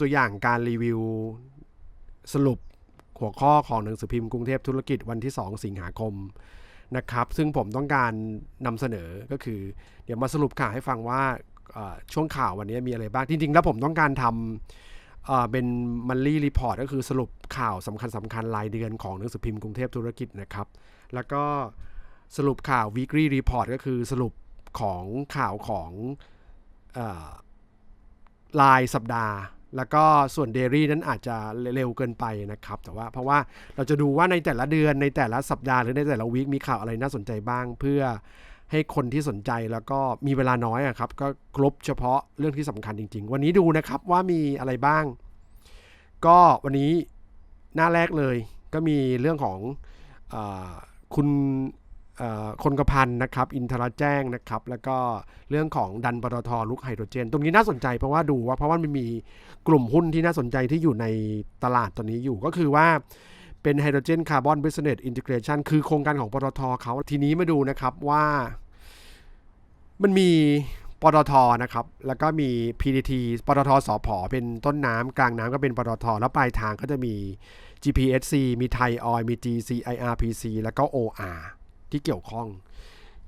ตัวอย่างการรีวิวสรุปหัวข้อของหนังสือพิมพ์กรุงเทพธุรกิจวันที่ 2 สิงหาคมนะครับ ซึ่งผมต้องการนำเสนอก็คือ เดี๋ยวมาสรุปข่าวให้ฟังว่าช่วงข่าววันนี้มีอะไรบ้าง จริง ๆ แล้วผมต้องการทำเอ่อเป็นมันลี่รีพอร์ตก็คือสรุปข่าวสำคัญสคัญๆรายเดือนของหนังสือพิมพ์กรุงเทพธุรกิจนะครับ แล้วก็สรุปข่าว weekly report ก็คือสรุปของข่าวของรายสัปดาห์ แล้วก็ส่วนเดลี่นั้นอาจจะเร็วเกินไปนะครับ แต่ว่าเพราะว่าเราจะดูว่าในแต่ละเดือนในแต่ละสัปดาห์หรือในแต่ละวีคมีข่าวอะไรน่าสนใจบ้าง เพื่อให้คนที่สนใจแล้วก็มีเวลาน้อยครับ ก็ครบเฉพาะเรื่องที่สำคัญจริง ๆ วันนี้ดูนะครับว่ามีอะไรบ้าง ก็วันนี้หน้าแรกเลยก็มีเรื่องของอคุณ คนกระพันนะครับ อินทราแจ้งนะครับ แล้วก็เรื่องของดันปตทลุกไฮโดรเจน ตรงนี้น่าสนใจเพราะว่าดูว่าเพราะว่ามันมีกลุ่มหุ้นที่น่าสนใจที่อยู่ในตลาดตัวนี้อยู่ก็คือว่าเป็นไฮโดรเจนคาร์บอนบิสเนสอินทิเกรชันคือโครงการของปตทเขาทีนี้มาดูนะครับว่ามันมีปตทนะครับ แล้วก็มี PTT ปตทสอพเป็นต้นน้ำกลางน้ำก็เป็นปตท แล้วปลายทางก็จะมี GPSC มีไทยออยมี GC IRPC แล้วก็ OR ที่เกี่ยวข้อง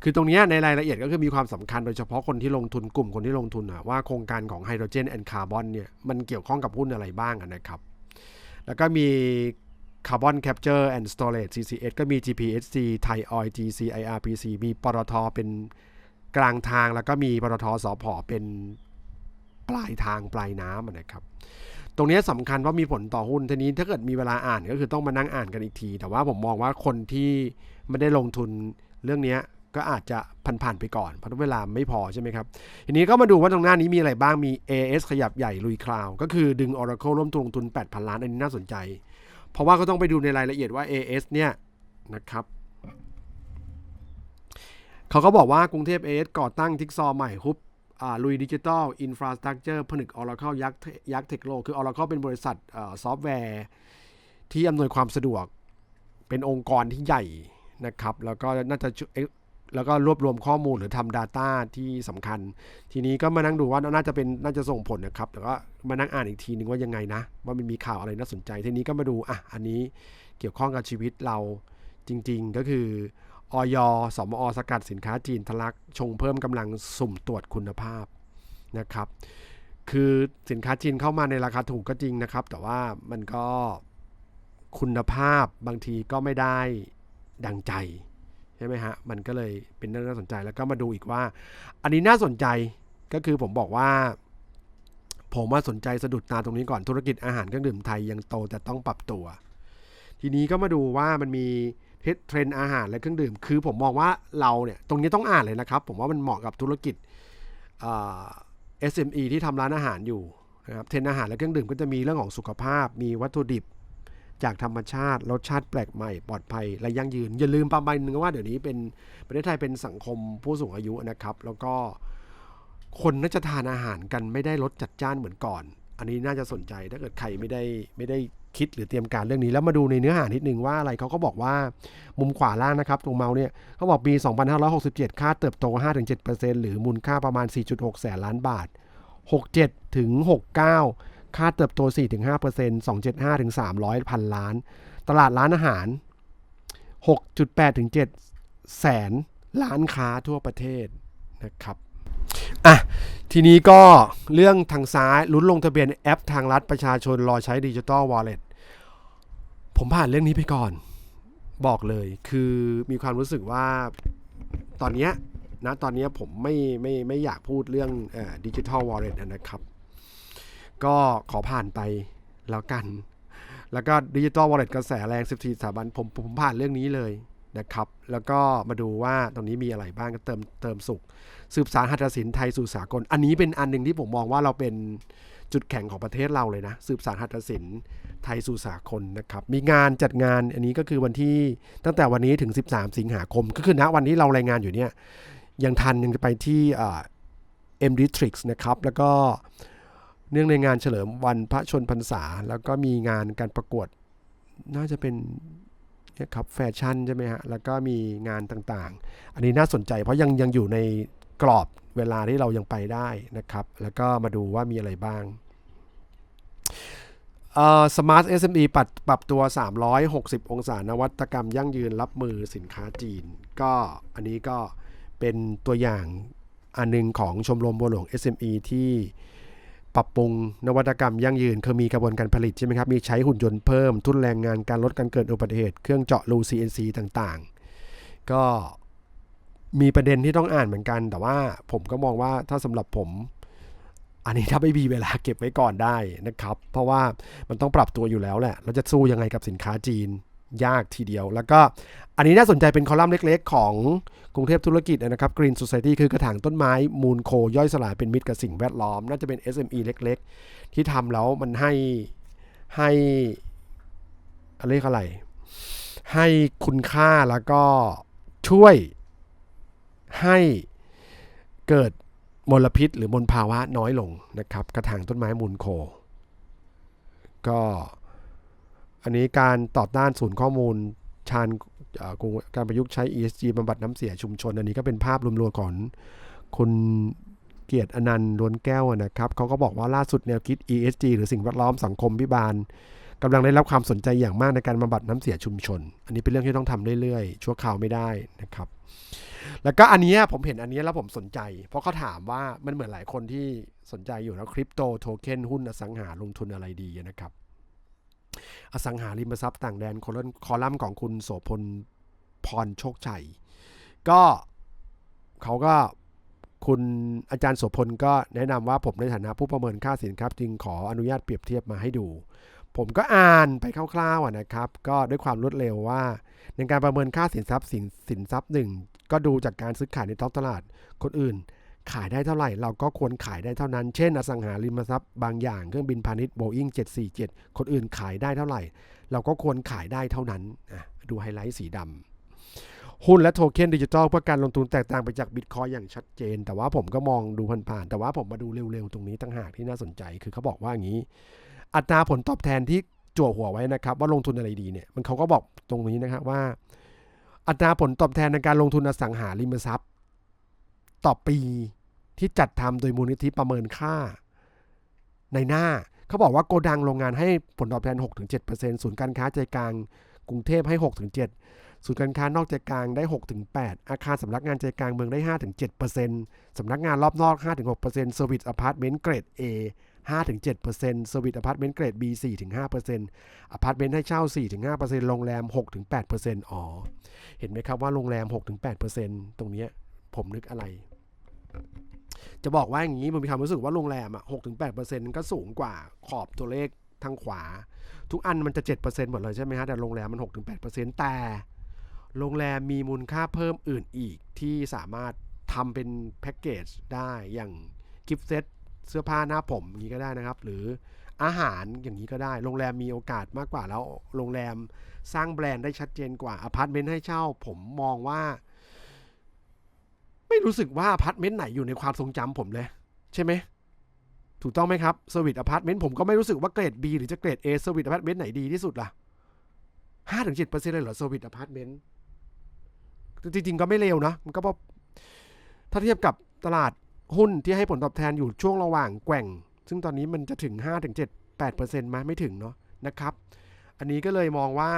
คือตรงนี้ในรายละเอียดก็คือมีความสำคัญโดยเฉพาะคนที่ลงทุนกลุ่มคนที่ลงทุนอะว่าโครงการของไฮโดรเจนแอนด์คาร์บอนเนี่ยมันเกี่ยวข้องกับหุ้นอะไรบ้างนะครับ แล้วก็มีคาร์บอนแคปเจอร์แอนด์สโตรจ CCS ก็มี GPSC ไทยออย GC IRPC มีปตทเป็นกลางทางแล้วก็มีปตทสอพอเป็นปลายทางปลายน้ำนะครับ ตรงนี้ยสำคัญว่ามีผลต่อหุ้นทีนี้ถ้าเกิดมีเวลาอ่านก็คือต้องมานั่งอ่านกันอีกที แต่ว่าผมมองว่าคนที่ไม่ได้ลงทุนเรื่องนี้ก็อาจจะผ่านๆไปก่อนเพราะเวลาไม่พอใช่ไหมครับ ทีนี้ก็มาดูว่าตรงหน้านี้มีอะไรบ้างมี AS ขยับใหญ่ลุยคลาว ก็คือดึง Oracle ร่วมลงทุน 8,000 ล้านอันนี้น่าสนใจ เพราะว่าก็ต้องไปดูในรายละเอียดว่า AS เนี่ยนะครับเขาก็บอกว่ากรุงเทพ AS ก่อตั้งทิกซอว์ใหม่ฮุบ ลุยดิจิทัลอินฟราสตรักเจอร์ผนึก Oracle ยักษ์ยักษ์เทคโลคือ Oracle เป็นบริษัทซอฟต์แวร์ที่อำนวยความสะดวก เป็นองค์กรที่ใหญ่นะครับ แล้วก็น่าจะแล้วก็รวบรวมข้อมูลหรือทำ Data ที่สำคัญ ทีนี้ก็มานั่งดูว่าน่าจะเป็นน่าจะส่งผลนะครับ แต่ก็มานั่งอ่านอีกทีนึงว่ายังไงนะ ว่ามันมีข่าวอะไรน่าสนใจ ทีนี้ก็มาดูอะอันนี้เกี่ยวข้องกับชีวิตเราจริง ๆ ก็คือ อยสมอสกัดสินค้าจีนทะลักชงเพิ่มกำลังสุ่มตรวจคุณภาพนะครับ คือสินค้าจีนเข้ามาในราคาถูกก็จริงนะครับ แต่ว่ามันก็คุณภาพบางทีก็ไม่ได้ดังใจใช่ไหมฮะ มันก็เลยเป็นเรื่องน่าสนใจแล้วก็มาดูอีกว่า อันนี้น่าสนใจก็คือผมบอกว่า ผมว่าสนใจสะดุดตาตรงนี้ก่อนธุรกิจอาหารเครื่องดื่มไทยยังโตแต่ต้องปรับตัว ทีนี้ก็มาดูว่ามันมี เทรนด์อาหารและเครื่องดื่ม คือผมมองว่าเราเนี่ยตรงนี้ต้องอ่านเลยนะครับ ผมว่ามันเหมาะกับธุรกิจอ่า SME ที่ทำร้านอาหารอยู่นะครับเทรนด์อาหารและเครื่องดื่มก็จะมีเรื่องของสุขภาพ มีวัตถุดิบจากธรรมชาติรสชาติแปลกใหม่ปลอดภัยและยั่งยืน อย่าลืมประมาณนึงว่าเดี๋ยวนี้เป็นประเทศไทยเป็นสังคมผู้สูงอายุนะครับ แล้วก็คนน่าจะทานอาหารกันไม่ได้รสจัดจ้านเหมือนก่อน อันนี้น่าจะสนใจถ้าเกิดใครไม่ได้ไม่ได้ คิดหรือเตรียมการเรื่องนี้แล้วมาดูในเนื้อหานิดนึงว่าอะไรเขาก็บอกว่ามุมขวาล่างนะครับตรงเมาส์เนี่ยเขาบอกปี 2567 ค่าเติบโต 5-7%หรือมูลค่าประมาณ 4.6 แสนล้านบาท 67ถึง69 ค่าเติบโต 4-5% 275ถึง300 พันล้าน ตลาดร้านอาหาร 6.8ถึง7แสนล้านค้าทั่วประเทศนะครับ อะทีนี้ก็เรื่องทางซ้ายลุ้นลงทะเบียนแอปทางรัฐประชาชนรอใช้ดิจิ t a ลวอลเล็ตผมผ่านเรื่องนี้ไปก่อน บอกเลยคือมีความรู้สึกว่าตอนเนี้ยนะตอนนี้ผมไม่ไม่ไม่อยากพูดเรื่องดิจิทัลวอลเล็ตนะครับ ก็ขอผ่านไปแล้วกัน แล้วก็ดิจิ t a ลวอลเล็ตกระแสแรง 14สถาบันผมผมผ่านเรื่องนี้เลย นะครับ แล้วก็มาดูว่าตรงนี้มีอะไรบ้างก็เติมเติมสุข สืบสารหัตถศิลป์ไทยสู่สากล อันนี้เป็นอันหนึ่งที่ผมมองว่าเราเป็นจุดแข็งของประเทศเราเลยนะ สืบสารหัตถศิลป์ไทยสู่สากลนะครับ มีงานจัดงานอันนี้ก็คือวันที่ตั้งแต่วันนี้ถึง 13 สิงหาคม ก็คือณวันที่เรารายงานอยู่เนี่ยยังทันยังจะไปที่เอ็มดิทริกส์นะครับ แล้วก็เนื่องในงานเฉลิมวันพระชนพรรษา แล้วก็มีงานการประกวดน่าจะเป็น ครับแฟชั่นใช่ไหมฮะ แล้วก็มีงานต่างๆ อันนี้น่าสนใจเพราะยังยังอยู่ในกรอบเวลาที่เรายังไปได้นะครับ แล้วก็มาดูว่ามีอะไรบ้างเอ่อ Smart SME ปรับปรับตัว 360 องศานวัตกรรมยั่งยืนรับมือสินค้าจีน ก็อันนี้ก็เป็นตัวอย่างอันหนึงของชมรมบัวหลวง SME ที่ ปรับปรุงนวัตกรรมยั่งยืน คือมีกระบวนการผลิตใช่ไหมครับ มีใช้หุ่นยนต์เพิ่ม ทุนแรงงานการลดการเกิดอุบัติเหตุ เครื่องเจาะรู CNC ต่างๆ ก็มีประเด็นที่ต้องอ่านเหมือนกัน แต่ว่าผมก็มองว่าถ้าสำหรับผม อันนี้ถ้าไม่มีเวลาเก็บไว้ก่อนได้นะครับ เพราะว่ามันต้องปรับตัวอยู่แล้วแหละ เราจะสู้ยังไงกับสินค้าจีน ยากทีเดียว แล้วก็อันนี้น่าสนใจเป็นคอลัมน์เล็กๆ ของกรุงเทพธุรกิจนะครับ Green Society คือกระถางต้นไม้มูลโคย่อยสลายเป็นมิตรกับสิ่งแวดล้อม น่าจะเป็น SME เล็กๆ ที่ทำแล้วมันให้ให้อะไรเรียกอะไร ให้คุณค่าแล้วก็ช่วยให้เกิดมลพิษหรือมลภาวะน้อยลงนะครับ กระถางต้นไม้มูลโค ก็ อันนี้การต่อต้านศูนย์ข้อมูลชานเอ่อการประยุกต์ใช้ ESG บำบัดน้ำเสียชุมชน อันนี้ก็เป็นภาพรวมๆของคุณเกียรติอนันต์ล้วนแก้วนะครับเขาก็บอกว่าล่าสุดแนวคิด ESG หรือสิ่งแวดล้อมสังคมพิบาลกำลังได้รับความสนใจอย่างมากในการบำบัดน้ำเสียชุมชน อันนี้เป็นเรื่องที่ต้องทำเรื่อยๆ ชั่วคราวไม่ได้นะครับ แล้วก็อันนี้ผมเห็นอันนี้แล้วผมสนใจ เพราะเขาถามว่ามันเหมือนหลายคนที่สนใจอยู่แล้วคริปโตโทเค็นหุ้นอสังหาลงทุนอะไรดีนะครับ อสังหาริมทรัพย์ต่างแดนคอลัมน์คอลัมน์ของคุณโสพลพรโชคชัย ก็เขาก็คุณอาจารย์โสพลก็แนะนำว่าผมในฐานะผู้ประเมินค่าสินค้าจึงขออนุญาตเปรียบเทียบมาให้ดู ผมก็อ่านไปคร่าวๆนะครับ ก็ด้วยความรวดเร็วว่า ในการประเมินค่าสินทรัพย์สินสินทรัพย์หนึ่งก็ดูจากการซื้อขายในท้องตลาดคนอื่น ขายได้เท่าไหร่ เราก็ควรขายได้เท่านั้น เช่น อสังหาริมทรัพย์บางอย่างเครื่องบินพาณิชย์ Boeing 747 คนอื่นขายได้เท่าไหร่ เราก็ควรขายได้เท่านั้นดูไฮไลท์สีดำหุ้นและโทเค็นดิจิทัลเพื่อการลงทุนแตกต่างไปจากบิตคอยอย่างชัดเจน แต่ว่าผมก็มองดูผ่านๆแต่ว่าผมมาดูเร็วๆ ตรงนี้ต่างหากที่น่าสนใจ คือเขาบอกว่าอย่างนี้ อัตราผลตอบแทนที่จั่วหัวไว้นะครับ ว่าลงทุนอะไรดีเนี่ยมันเขาก็บอกตรงนี้นะครับว่า อัตราผลตอบแทนในการลงทุนอสังหาริมทรัพย์ ต่อปีที่จัดทำโดยมูลนิธิประเมินค่า ในหน้าเขาบอกว่าโกดังโรงงานให้ผลตอบแทน 6-7%ศูนย์การค้าใจกลางกรุงเทพให้ 6-7 ศูนย์การค้านอกใจกลางได้ 6-8 อาคารสำนักงานใจกลางเมืองได้ 5-7%สำนักงานรอบนอก 5-6%เซอร์วิสอพาร์ตเมนต์เกรด A 5-7%เซอร์วิสอพาร์ตเมนต์เกรด B 4-5%อพาร์ตเมนต์ให้เช่า 4-5%โรงแรม 6-8%อ๋อ เห็นไหมครับว่าโรงแรม 6-8%ตรงเนี้ผมนึกอะไร จะบอกว่าอย่างนี้ผมมีความรู้สึกว่าโรงแรมอะ6-8%ก็สูงกว่าขอบตัวเลขทางขวา ทุกอันมันจะ7%หมดเลยใช่ไหมฮะแต่โรงแรมมัน6-8%แปดเปอร์เซ็นต์แต่ โรงแรมมีมูลค่าเพิ่มอื่นอีกที่สามารถทำเป็นแพ็กเกจได้อย่างกิฟต์เซตเสื้อผ้าหน้าผมอย่างนี้ก็ได้นะครับ หรืออาหารอย่างนี้ก็ได้ โรงแรมมีโอกาสมากกว่าแล้ว โรงแรมสร้างแบรนด์ได้ชัดเจนกว่าอพาร์ตเมนต์ให้เช่า ผมมองว่า ไม่รู้สึกว่าอพาร์ตเมนต์ไหนอยู่ในความทรงจำผมเลย ใช่ไหมถูกต้องไหมครับเซอร์วิสอพาร์ตเมนต์ผมก็ไม่รู้สึกว่าเกรด B หรือจะเกรด A เอร์วิสอพาร์ตเมนต์ไหนดีที่สุดล่ะห้าถึงเจ็ดเปอร์เซ็นต์เลยเหรอเซอร์วิสอพาร์ตเมนต์จริง ๆ ก็ไม่เลวนะ มันก็พอถ้าเทียบกับตลาดหุ้นที่ให้ผลตอบแทนอยู่ช่วงระหว่างแกว่ง ซึ่งตอนนี้มันจะถึงห้าถึงเจ็ดแปดเปอร์เซ็นต์ไหมไม่ถึงเนาะนะครับ อันนี้ก็เลยมองว่า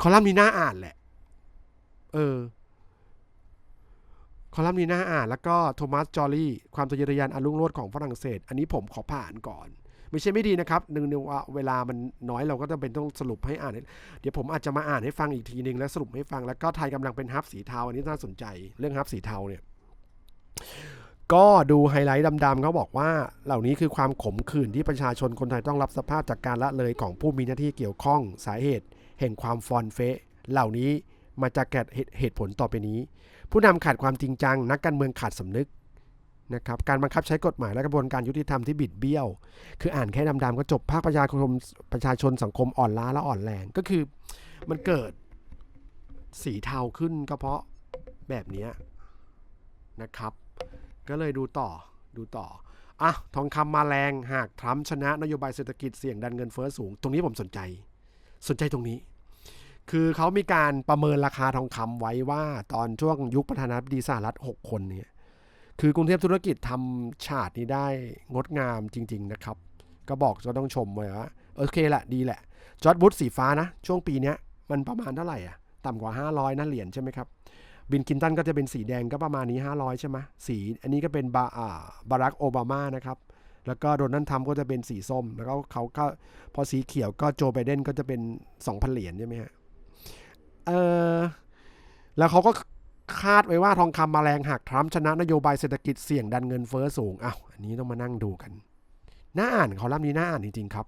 คอลัมน์นี้น่าอ่านแหละ เออ คอลัมน์นี้น่าอ่านแล้วก็โทมัสจอร์ลี่ความทะเยอทะยานอันรุ่งโรจน์ของฝรั่งเศส อันนี้ผมขอผ่านก่อน ไม่ใช่ไม่ดีนะครับหนึ่งเวลามันน้อยเราก็จะเป็นต้องสรุปให้อ่าน เดี๋ยวผมอาจจะมาอ่านให้ฟังอีกทีนึงแล้วสรุปให้ฟังแล้วก็ไทยกำลังเป็นฮับสีเทาอันนี้น่าสนใจเรื่องฮับสีเทาเนี่ยก็ดูไฮไลท์ดำๆเขาบอกว่าเหล่านี้คือความขมขื่นที่ประชาชนคนไทยต้องรับสภาพจากการละเลยของผู้มีหน้าที่เกี่ยวข้องสาเหตุ แห่งความฟอนเฟะเหล่านี้มาจากแก่เหตุผลต่อไปนี้ ผู้นำขาดความจริงจัง นักการเมืองขาดสำนึกนะครับการบังคับใช้กฎหมายและกระบวนการยุติธรรมที่บิดเบี้ยว คืออ่านแค่ดำๆก็จบภาคประชาชนประชาชนสังคมอ่อนล้าและอ่อนแรงก็คือมันเกิดสีเทาขึ้นก็เพราะแบบนี้นะครับ ก็เลยดูต่อดูต่ออะทองคำมาแรงหากทรัมป์ชนะนโยบายเศรษฐกิจเสี่ยงดันเงินเฟ้อสูง ตรงนี้ผมสนใจ สนใจตรงนี้ คือเขามีการประเมินราคาทองคำไว้ว่าตอนช่วงยุคประธานาธิบดีสหรัฐ 6 คนเนี่ย คือกรุงเทพธุรกิจทำฉาดนี้ได้งดงามจริง ๆ นะครับ ก็บอกก็ต้องชมไว้ว่าโอเคแหละดีแหละ จอร์ดบุตสีฟ้านะ ช่วงปีเนี้ยมันประมาณเท่าไหร่อะ ต่ำกว่า 500นั่นเหรียญใช่ไหมครับ บินคินตันก็จะเป็นสีแดงก็ประมาณนี้ 500 ใช่ไหมสีอันนี้ก็เป็นบาอ่าบารักโอบามานะครับแล้วก็โดนัลด์ทรัมป์ก็จะเป็นสีส้ม แล้วก็เขาก็พอสีเขียวก็โจไบเดนก็จะเป็น 2,000 เหรียญใช่ไหมฮะ เออแล้วเขาก็คาดไว้ว่าทองคำมาแรงหากทรัมป์ชนะนโยบายเศรษฐกิจเสี่ยงดันเงินเฟ้อสูงอ้าวอันนี้ต้องมานั่งดูกัน น่าอ่านเขาล่ำนี้น่าอ่านจริงๆครับ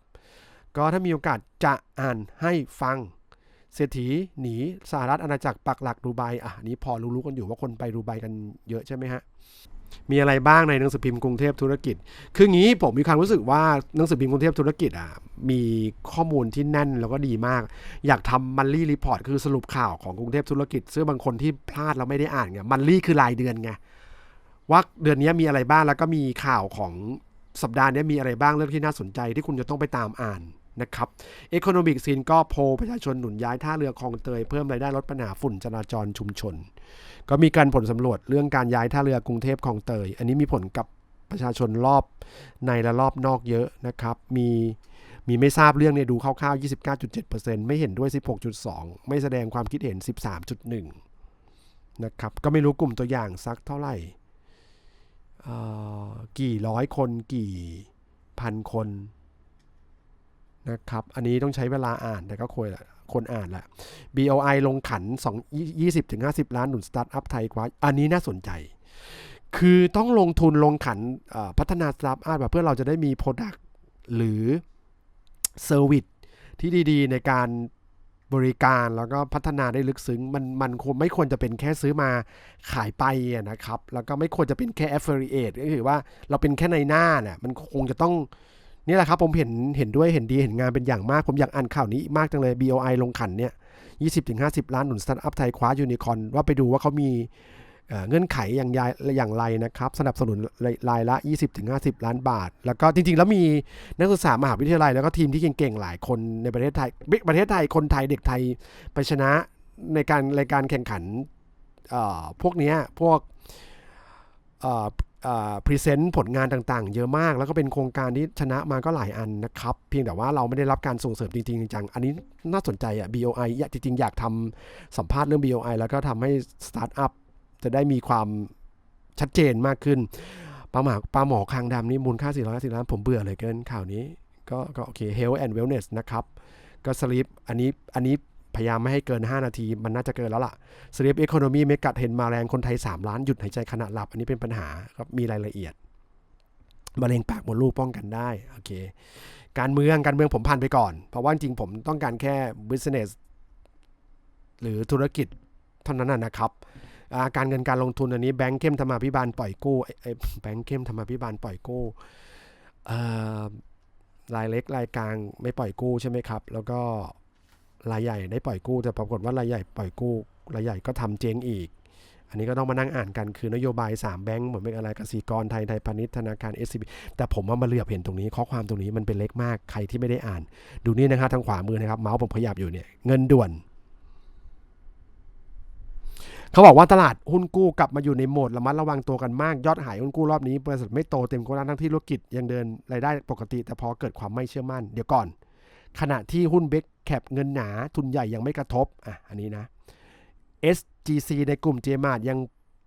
ก็ถ้ามีโอกาสจะอ่านให้ฟังเศรษฐีหนีสหรัฐอาณาจักรปักหลักดูไบอะนนี้พอรู้ๆกันอยู่ว่าคนไปดูไบกันเยอะใช่ไหมฮะ มีอะไรบ้างในหนังสือพิมพ์กรุงเทพธุรกิจ คืองี้ผมมีความรู้สึกว่าหนังสือพิมพ์กรุงเทพธุรกิจอะมีข้อมูลที่แน่นแล้วก็ดีมาก อยากทำมันลี่รีพอร์ตคือสรุปข่าวของกรุงเทพธุรกิจ ซึ่งบางคนที่พลาดแล้วไม่ได้อ่านไงมันลี่คือรายเดือนไงว่าเดือนนี้มีอะไรบ้างแล้วก็มีข่าวของสัปดาห์นี้มีอะไรบ้างเรื่องที่น่าสนใจที่คุณจะต้องไปตามอ่าน นะครับ Economic s ซีนก็โพลประชาชนหนุนย้ายท่าเรือคลองเตยเพิ่มรายได้ลดปัญหาฝุ่นจราจรชุมชน ก็มีการผลสำรวจเรื่องการย้ายท่าเรือกรุงเทพคลองเตย อันนี้มีผลกับประชาชนรอบในและรอบนอกเยอะนะครับ มีมีไม่ทราบเรื่องเนี่ยดูคร่าวๆ 29.7%ไม่เห็นด้วย 16.2 ไม่แสดงความคิดเห็น 13.1 นะครับ ก็ไม่รู้กลุ่มตัวอย่างสักเท่าไหร่ กี่ร้อยคนกี่พันคน นะครับ อันนี้ต้องใช้เวลาอ่านแต่ก็ควรคนอ่านแหละ BOI ลงขัน 2 20-50 ล้านหนุนสตาร์ทอัพไทยกว่า อันนี้น่าสนใจ คือต้องลงทุนลงขันพัฒนาสตาร์ทอัพเพื่อเราจะได้มี Product หรือ Service ที่ดีๆ ในการบริการแล้วก็พัฒนาได้ลึกซึ้ง มันมันคงไม่ควรจะเป็นแค่ซื้อมาขายไปนะครับ แล้วก็ไม่ควรจะเป็นแค่ affiliate ก็คือว่าเราเป็นแค่ในหน้าเนี่ยมันคงจะต้อง นี่แหละครับผมเห็นเห็นด้วยเห็นดีเห็นงานเป็นอย่างมาก ผมอยากอ่านข่าวนี้มากจังเลย BOI ลงขันเนี่ย20-50 ล้านหนุนสตาร์ทอัพไทยคว้ายูนิคอนว่าไปดูว่าเขามีเงื่อนไขอย่างยายอย่างไรนะครับ สนับสนุนรายละ 20-50 ล้านบาท แล้วก็จริง ๆ แล้วมีนักศึกษามหาวิทยาลัย แล้วก็ทีมที่เก่งๆ หลายคนในประเทศไทยประเทศไทยคนไทยเด็กไทยไปชนะในการรายการแข่งขันพวกนี้พวก พรีเซนต์ผลงานต่างๆ เยอะมาก แล้วก็เป็นโครงการที่ชนะมาก็หลายอันนะครับ เพียงแต่ว่าเราไม่ได้รับการส่งเสริมจริงๆจังอันนี้น่าสนใจอะ BOI อยากจริงๆ อยากทำสัมภาษณ์เรื่อง BOI แล้วก็ทำให้สตาร์ทอัพจะได้มีความชัดเจนมากขึ้นปลาหมาปลาหมอคางดำนี่มูลค่า 450ล้านผมเบื่อเลยเกินข่าวนี้ ก็ก็โอเค Health and Wellness นะครับ ก็สลิปอันนี้อันนี้ พยายามไม่ให้เกิน 5 นาที มันน่าจะเกินแล้วล่ะสลิป Economy เมกัดเห็นมาแรงคนไทย 3 ล้านหยุดหายใจขณะหลับ อันนี้เป็นปัญหาครับมีรายละเอียดมะเร็งปากมดลูกป้องกันได้โอเค การเมืองการเมืองผมผ่านไปก่อน เพราะว่าจริงผมต้องการแค่ business หรือธุรกิจเท่านั้นนะครับาการเงินการลงทุนอันนี้แบงก์เข้มธรรมาภิบาลปล่อยกู้ไอ้แบงก์เข้มธรรมาภิบาลปล่อยกู้รายเล็กรายกลางไม่ปล่อยกู้ใช่ไหมครับ แล้วก็ รายใหญ่ได้ปล่อยกู้แต่ปรากฏว่ารายใหญ่ปล่อยกู้รายใหญ่ก็ทำเจ๊งอีก อันนี้ก็ต้องมานั่งอ่านกันคือนโยบาย 3 แบงก์เหมือนเป็นอะไรกสิกรไทยไทยพาณิชย์ธนาคาร SCB แต่ผมว่ามาเหลือบเห็นตรงนี้ข้อความตรงนี้มันเป็นเล็กมากใครที่ไม่ได้อ่าน ดูนี่นะครับทางขวามือนะครับเมาส์ผมขยับอยู่เนี่ยเงินด่วนเขาบอกว่าตลาดหุ้นกู้กลับมาอยู่ในโหมดระมัดระวังตัวกันมาก ยอดหายหุ้นกู้รอบนี้บริษัทไม่โตเต็มโควต้าทั้งที่ธุรกิจยังเดินรายได้ปกติ แต่พอเกิดความไม่เชื่อมั่นเดี๋ยวก่อน ขณะที่หุ้นเบ k แคปเงินหนาทุนใหญ่ยังไม่กระทบอะอันนี้นะ SGC ในกลุ่มเจมาร์ยัง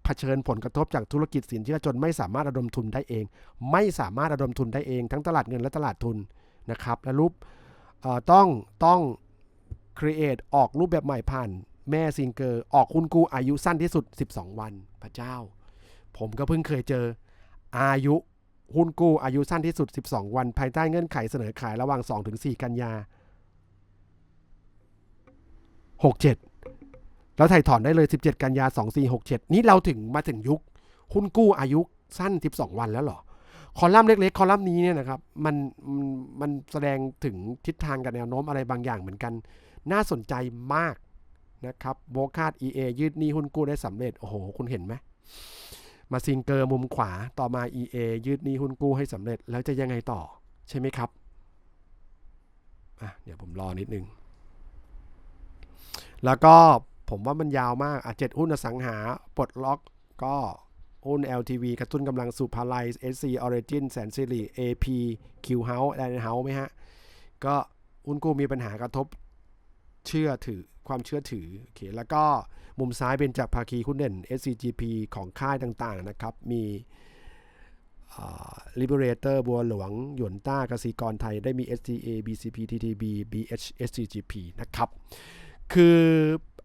เผชิญผลกระทบจากธุรกิจสินเชื่อจนไม่สามารถระดมทุนได้เอง ไม่สามารถระดมทุนได้เอง ทั้งตลาดเงินและตลาดทุนนะครับและรูปต้องต้อง create ออกรูปแบบใหม่ผ่านแม่ซิงเกอร์ออกหุ้นกู้อายุสั้นที่สุด 12 วันพระเจ้า ผมก็เพิ่งเคยเจออายุหุ้นกู้อายุสั้นที่สุด 12 วัน ภายใต้เงื่อนไขเสนอขายระหว่าง 2-4 กันยา 67 แล้วถ่ายถอนได้เลย 17 กันยา 2467 นี่เราถึงมาถึงยุค หุ้นกู้อายุสั้น 12 วันแล้วหรอ คอลัมน์เล็กๆ คอลัมน์นี้เนี่ยนะครับมันมันมันแสดงถึงทิศทางกับแนวโน้มอะไรบางอย่างเหมือนกัน น่าสนใจมากนะครับโบคาด EA ยืดหนี้หุ้นกู้ได้สำเร็จ โอ้โห คุณเห็นไหมมาซิงเกอร์มุมขวาต่อมา EA ยืดหนี้หุ้นกู้ให้สำเร็จแล้วจะยังไงต่อใช่ไหมครับอะเดี๋ยวผมรอนิดนึง แล้วก็ผมว่ามันยาวมากอะเจ็ดหุ้นอสังหาปลดล็อกก็หุ้น LTV กระตุ้นกำลังสุภาลัย SC Origin แสนสิริ AP Q House อะไรเฮาไหมฮะ ก็หุ้นกู้มีปัญหากระทบเชื่อถือความเชื่อถือโอเคแล้วก็มุมซ้ายเป็นจากภาคีหุ้นเด่น SCGP ของค่ายต่างๆนะครับ มี Liberator บัวหลวง หยวนต้ากสิกรไทยได้มี STA BCP TTB BH SCGP นะครับ คือ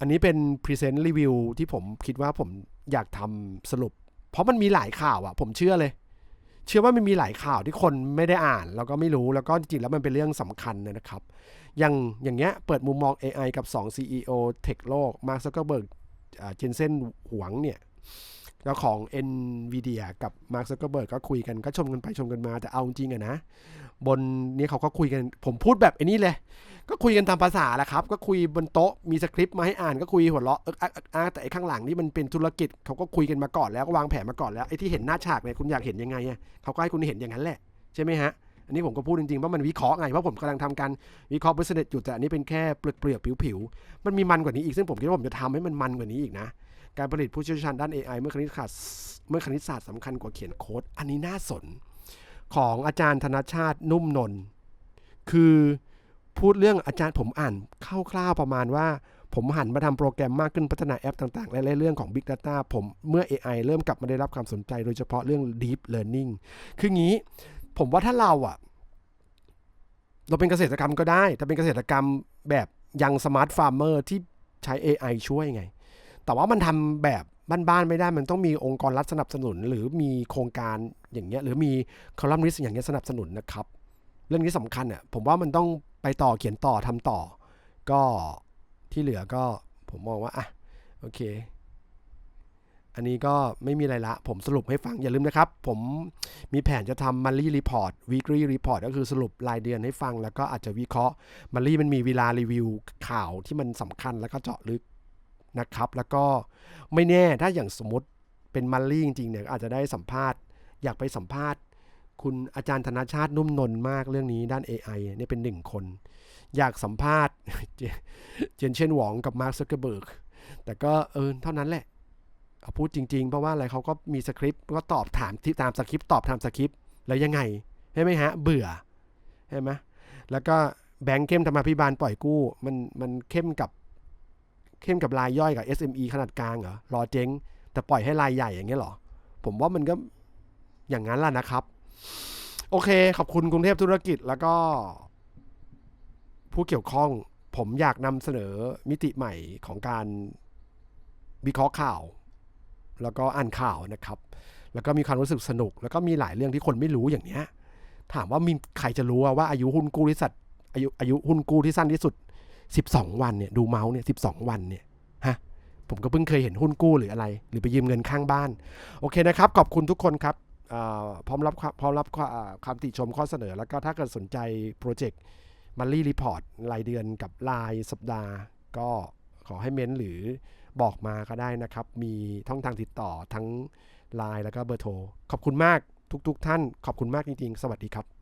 อันนี้เป็นพรีเซนต์รีวิวที่ผมคิดว่าผมอยากทำสรุป เพราะมันมีหลายข่าวอะผมเชื่อเลย เชื่อว่ามันมีหลายข่าวที่คนไม่ได้อ่าน แล้วก็ไม่รู้แล้วก็จริงๆแล้วมันเป็นเรื่องสำคัญนะครับ อย่างอย่างเงี้ยเปิดมุมมอง AI กับ 2 CEO เทคโลกมาร์คซักเกอร์เบิร์กเจนเซนหวงเนี่ย เจ้าของ NVIDIA กับมาร์คซักเกอร์เบิร์กก็คุยกันก็ชมกันไปชมกันมาแต่เอาจริงอะนะ บนนี้เขาก็คุยกันผมพูดแบบไอ้นี้เลย ก็คุยกันตามภาษาแหละครับ ก็คุยบนโต๊ะมีสคริปต์มาให้อ่านก็คุยหัวเราะเอิกอักอักแต่ไอ้ข้างหลังนี่มันเป็นธุรกิจเขาก็คุยกันมาก่อนแล้วก็วางแผนมาก่อนแล้วไอ้ที่เห็นหน้าฉากเนี่ยคุณอยากเห็นยังไงอะเขาก็ให้คุณเห็นอย่างนั้นแหละใช่ไหมฮะอันนี้ผมก็พูดจริงๆว่ามันวิเคราะห์ไงเพราะผมกำลังทำการวิเคราะห์ business อยู่แต่อันนี้เป็นแค่เปลือกเปลือกผิวๆมันมีมันกว่านี้อีกซึ่งผมคิดว่าผมจะทำให้มันมันกว่านี้อีกนะ การผลิตผู้เชี่ยวชาญด้าน AI เมื่อคณิตศาสตร์เมื่อคณิตศาสตร์สำคัญกว่าเขียนโค้ด อันนี้น่าสน ของอาจารย์ธนชาตินุ่มนนท์คือพูดเรื่องอาจารย์ผมอ่านคร่าวๆประมาณว่า ผมหันมาทำโปรแกรมมากขึ้นพัฒนาแอปต่างๆ และเรื่องของ Big Data ผมเมื่อ AI เริ่มกลับมาได้รับความสนใจโดยเฉพาะเรื่อง Deep Learning คืองี้ ผมว่าถ้าเราอะเราเป็นเกษตรกรรมก็ได้ แต่เป็นเกษตรกรรมแบบยังสมาร์ทฟาร์มเมอร์ที่ใช้ AI ช่วยไง แต่ว่ามันทำแบบบ้านๆไม่ได้มันต้องมีองค์กรรัฐสนับสนุน หรือมีโครงการอย่างเงี้ยหรือมีคอลัมนิสต์อย่างเงี้ยสนับสนุนนะครับ เรื่องนี้สำคัญอะผมว่ามันต้องไปต่อเขียนต่อทำต่อ ก็ที่เหลือก็ผมมองว่าอะโอเค อันนี้ก็ไม่มีอะไรละ ผมสรุปให้ฟังอย่าลืมนะครับ ผมมีแผนจะทำมันลี่รีพอร์ตวีคลี่รีพอร์ตก็คือสรุปรายเดือนให้ฟัง แล้วก็อาจจะวิเคราะห์มันลี่มันมีเวลารีวิวข่าวที่มันสำคัญแล้วก็เจาะลึก นะครับ แล้วก็ไม่แน่ถ้าอย่างสมมติเป็นมันลี่จริงๆเนี่ยอาจจะได้สัมภาษณ์ อยากไปสัมภาษณ์ คุณอาจารย์ธนชาตินุ่มนนมากเรื่องนี้ด้าน AI เนี่ยเป็นหนึ่งคน อยากสัมภาษณ์เจนเช่นหวองกับมาร์คซักเกอร์เบิร์กแต่ก็เออเท่านั้นแหละเอาพูดจริงๆ เพราะว่าอะไรเขาก็มีสคริปต์ก็ตอบถามที่ตามสคริปต์ตอบตามสคริปต์แล้วยังไงใช่ไหมฮะ เบื่อใช่ไหมแล้วก็แบงก์เข้มธรรมาภิบาลปล่อยกู้ มันมันเข้มกับ เข้มกับรายย่อยกับ SME ขนาดกลางเหรอรอเจ๊ง แต่ปล่อยให้รายใหญ่อย่างเงี้ยเหรอ ผมว่ามันก็อย่างนั้นล่ะนะครับ โอเค ขอบคุณกรุงเทพธุรกิจแล้วก็ ผู้เกี่ยวข้อง ผมอยากนำเสนอมิติใหม่ของการวิเคราะห์ข่าว แล้วก็อ่านข่าวนะครับ แล้วก็มีความรู้สึกสนุก แล้วก็มีหลายเรื่องที่คนไม่รู้อย่างเนี้ยถามว่ามีใครจะรู้ว่าอายุหุ้นกู้ที่สัตอายุอายุหุ้นกู้ที่สั้นที่สุด 12 วันเนี่ยดูเมาส์เนี่ย12 วันเนี่ยฮะผมก็เพิ่งเคยเห็นหุ้นกู้หรืออะไร หรือไปยืมเงินข้างบ้าน โอเคนะครับ ขอบคุณทุกคนครับพร้อมรับพร้อมรับคำติชมข้อเสนอ แล้วก็ถ้าเกิดสนใจโปรเจกต์มันลี่รีพอร์ตรายเดือนกับรายสัปดาห์ ก็ขอให้เม้นหรือบอกมาก็ได้นะครับ มีท่องทางติดต่อทั้งไลน์แล้วก็เบอร์โทร ขอบคุณมากทุกๆทท่าน ขอบคุณมากจริงๆ สวัสดีครับ